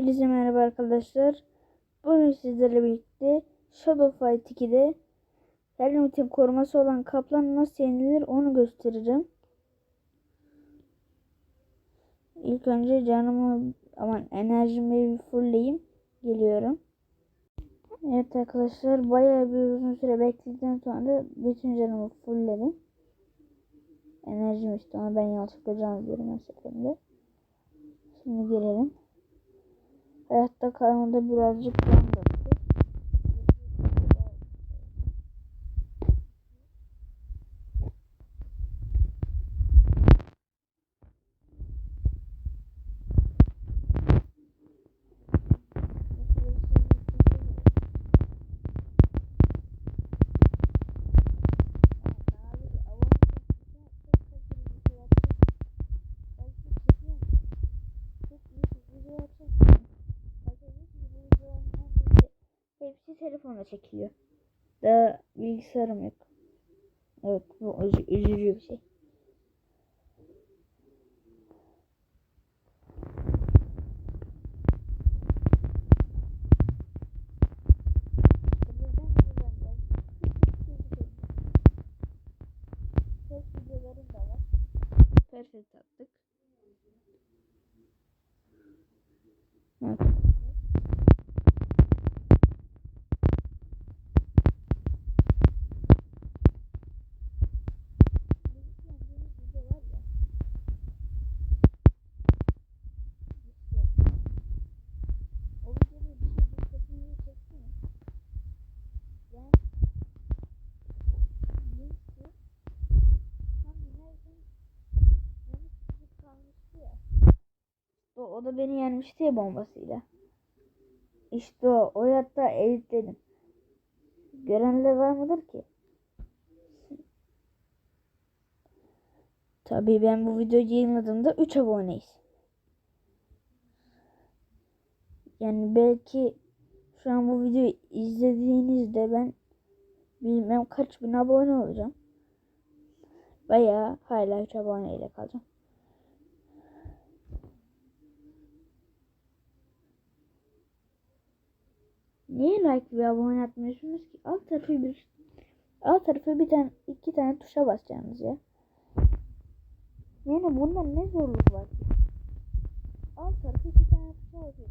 Hepinize merhaba arkadaşlar. Bugün sizlerle birlikte Shadow Fight 2'de Helmut'un koruması olan kaplan nasıl yenilir onu göstereceğim. İlk önce canımı aman enerjimi bir fullleyeyim. Geliyorum. Evet arkadaşlar bayağı bir uzun süre bekledikten sonra bütün canımı fullledim. Enerjim işte ama ben yanlışlıkla can diyorum her seferinde. Şimdi gelelim. Hayatta kalmada birazcık can telefonla çekiliyor. Daha bilgisayarım yok. Evet bu üzü- üzücü bir şey. Perfect attık. Evet. O, da beni yenmişti ya bombasıyla. İşte o. O hatta editledim. Görenler var mıdır ki? Tabii ben bu videoyu yayınladığımda 3 aboneyiz. Yani belki şu an bu videoyu izlediğinizde ben bilmem kaç bin abone olacağım. Veya hala 3 aboneyle kalacağım. Niye like ve abone atmıyorsunuz ki? Alt tarafı bir alt tarafı bir tane iki tane tuşa basacaksınız ya. Yani bunda ne zorluk var ki? Alt tarafı iki tane tuşa basıyorsunuz.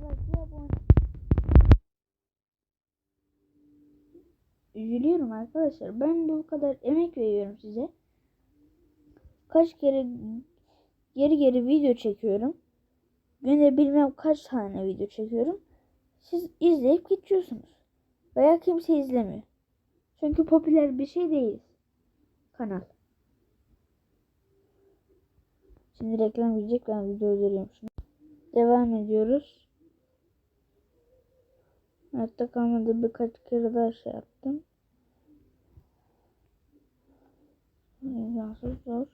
Like ve abone. Üzülüyorum arkadaşlar. Ben bu kadar emek veriyorum size. Kaç kere geri geri video çekiyorum. Günde bilmem kaç tane video çekiyorum. Siz izleyip geçiyorsunuz. Veya kimse izlemiyor. Çünkü popüler bir şey değil. Kanal. Şimdi reklam gelecek. Ben video üzereyim şunu. Devam ediyoruz. Hatta kalmadı birkaç kere daha şey yaptım. Nasıl zor.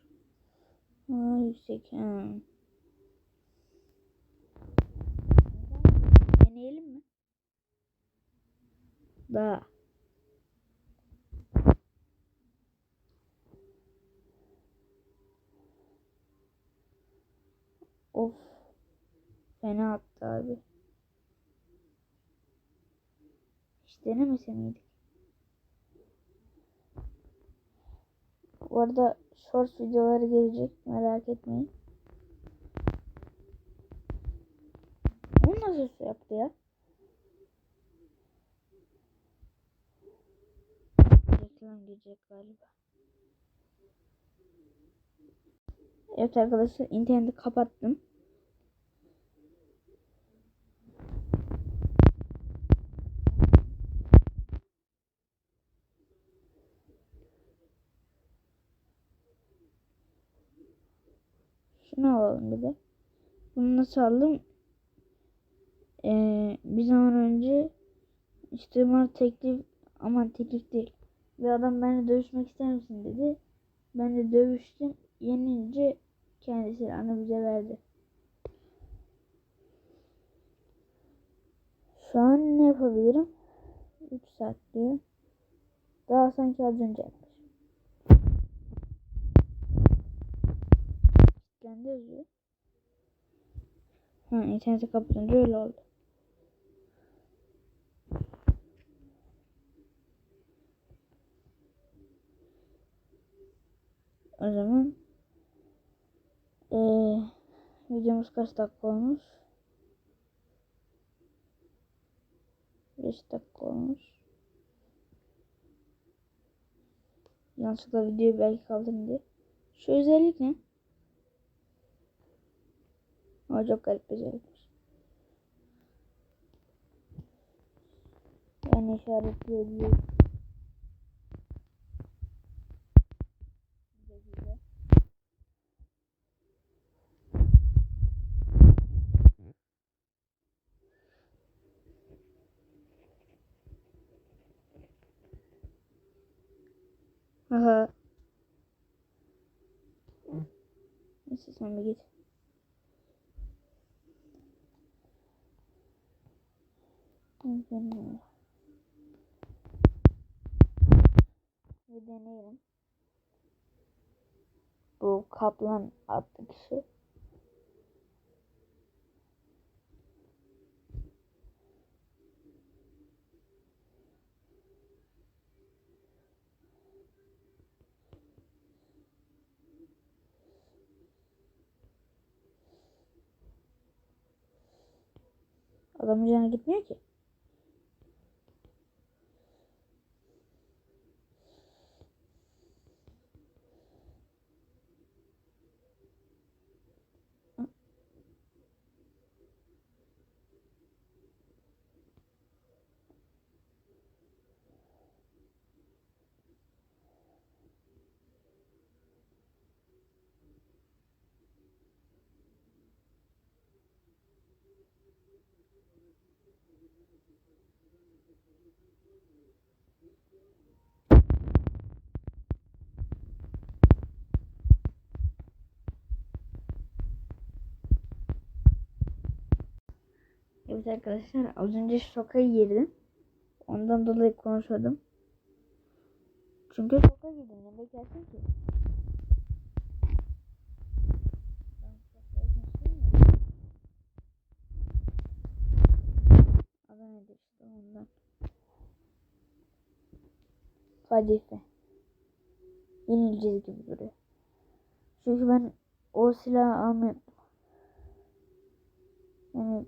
Aa, yüksek. Ha. Deneyelim mi? Daha. Of. Fena attı abi. Hiç denemese miydik? Bu arada short videoları gelecek. Merak etmeyin. Nasıl su yaptı ya? Reklam gelecek galiba. Evet arkadaşlar interneti kapattım. Şunu alalım bir de. Bunu nasıl aldım? Ee, bir zaman önce işte bana teklif aman teklif değil. Bir adam benimle dövüşmek ister misin dedi. Ben de dövüştüm. Yenince kendisi ana bize verdi. Şu an ne yapabilirim? 3 saat diyor. Daha sanki az önce yapmış. yüklendi yazıyor. Ha interneti kapatınca öyle oldu. O zaman eee videomuz kaç dakika olmuş? 5 dakika olmuş. Yanlışlıkla videoyu belki kaldırdım diye. Şu özellik ne? Ama çok garip bir özellikmiş. Yani işaretliyor diye. Aha. Neyse sen bir git. Bilmiyorum. Bir deneyelim. Bu kaplan adlı kişi. Adamın canı gitmiyor ki. Evet arkadaşlar az önce şoka girdim. Ondan dolayı konuşmadım. Çünkü şoka girdim. Ne beklersin ki? Ben şoka girmiştim ya. Adı nedir işte ondan. Kadife. Yenileceğiz gibi duruyor. Çünkü ben o silahı almıyorum. Yani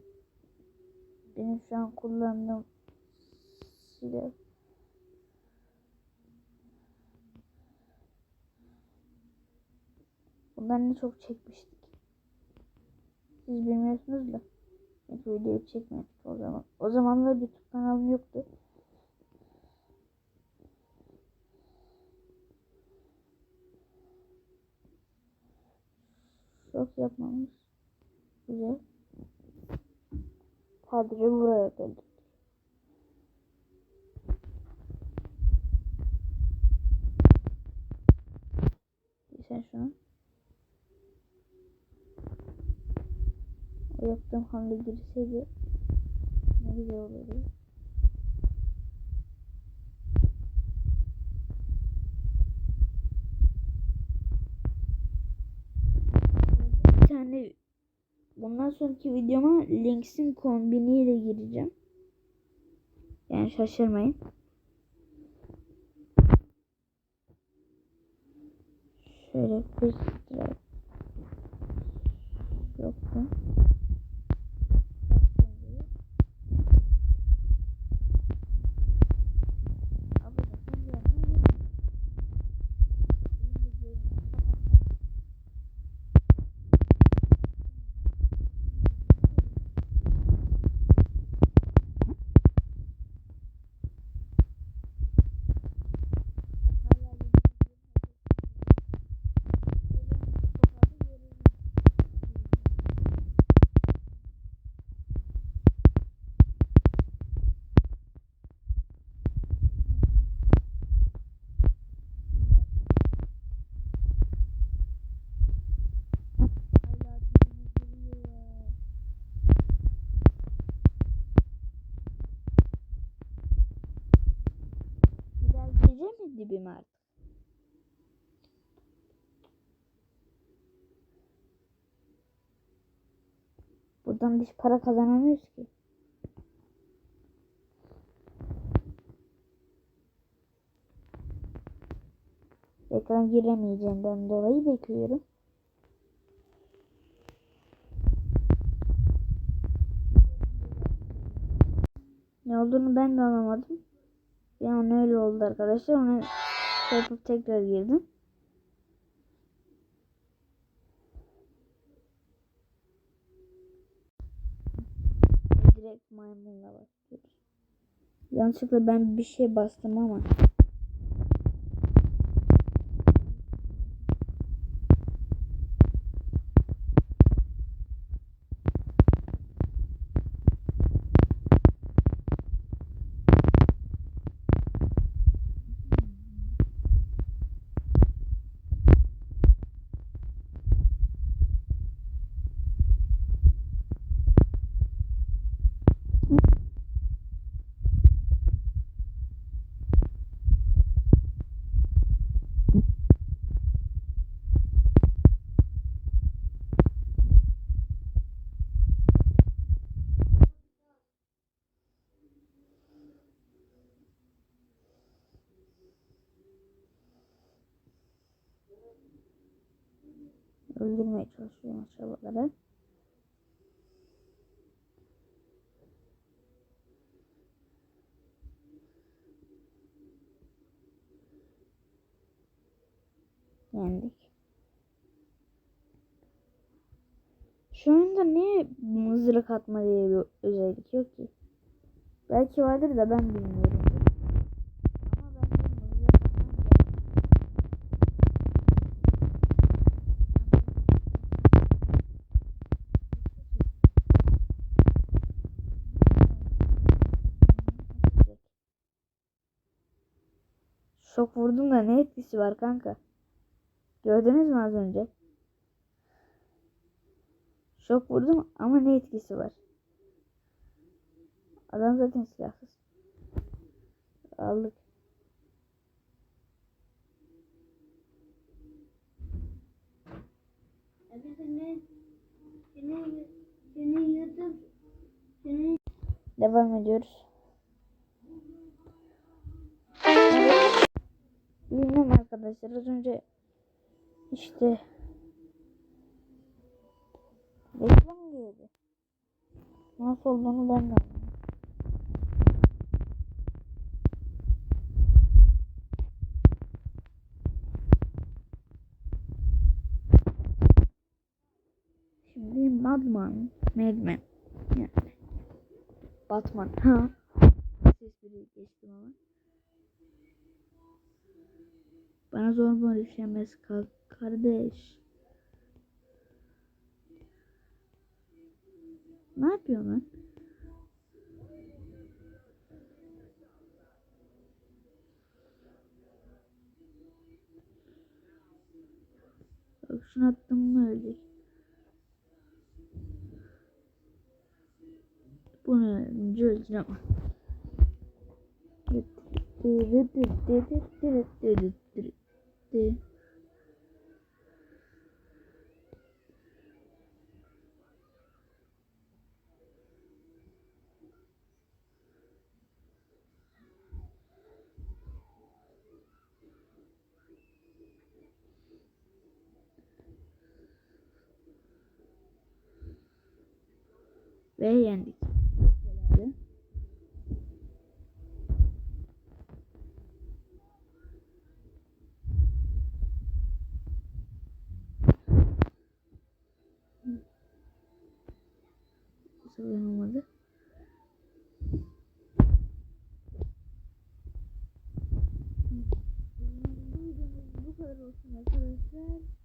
benim şu an kullandığım silah. Bundan ne çok çekmiştik. Siz bilmiyorsunuz da. Hiç video çekmedik o zaman. O zamanlar YouTube kanalım yoktu. Çok yapmamış. Güzel. Sadece buraya geldik. Sen şunu. O yaptığım hamle girseydi ne güzel olurdu. Bir tane bundan sonraki videoma Lynx'in kombiniyle gireceğim. Yani şaşırmayın. Şöyle bir strike. Yok mu? Bir daha dibime artık? Buradan hiç para kazanamıyoruz ki. Ekran giremeyeceğinden dolayı bekliyorum. Ne olduğunu ben de anlamadım. An öyle oldu arkadaşlar. Onu yapıp tekrar girdim. Direkt maymunla başlıyoruz. Yanlışlıkla ben bir şey bastım ama. Öldürmeye çalışıyorum aşağıları. Yendik. Şu anda niye mızrak atma diye bir özellik yok ki? Belki vardır da ben bilmiyorum. Şok vurdum da ne etkisi var kanka? Gördünüz mü az önce? Şok vurdum ama ne etkisi var? Adam zaten silahsız. Aldık. Devam ediyoruz. Bilmem arkadaşlar az önce işte reklam girdi. Nasıl olduğunu ben de. Şimdi Batman, Madman yani Batman ha bana zorba düşemez ka- kardeş ne yapıyorsun lan Bak şunu attım mı ölecek Bunu önce öldün ama. Ve. Böyle. Bu sefer olmadı. Bu kadar olsun arkadaşlar.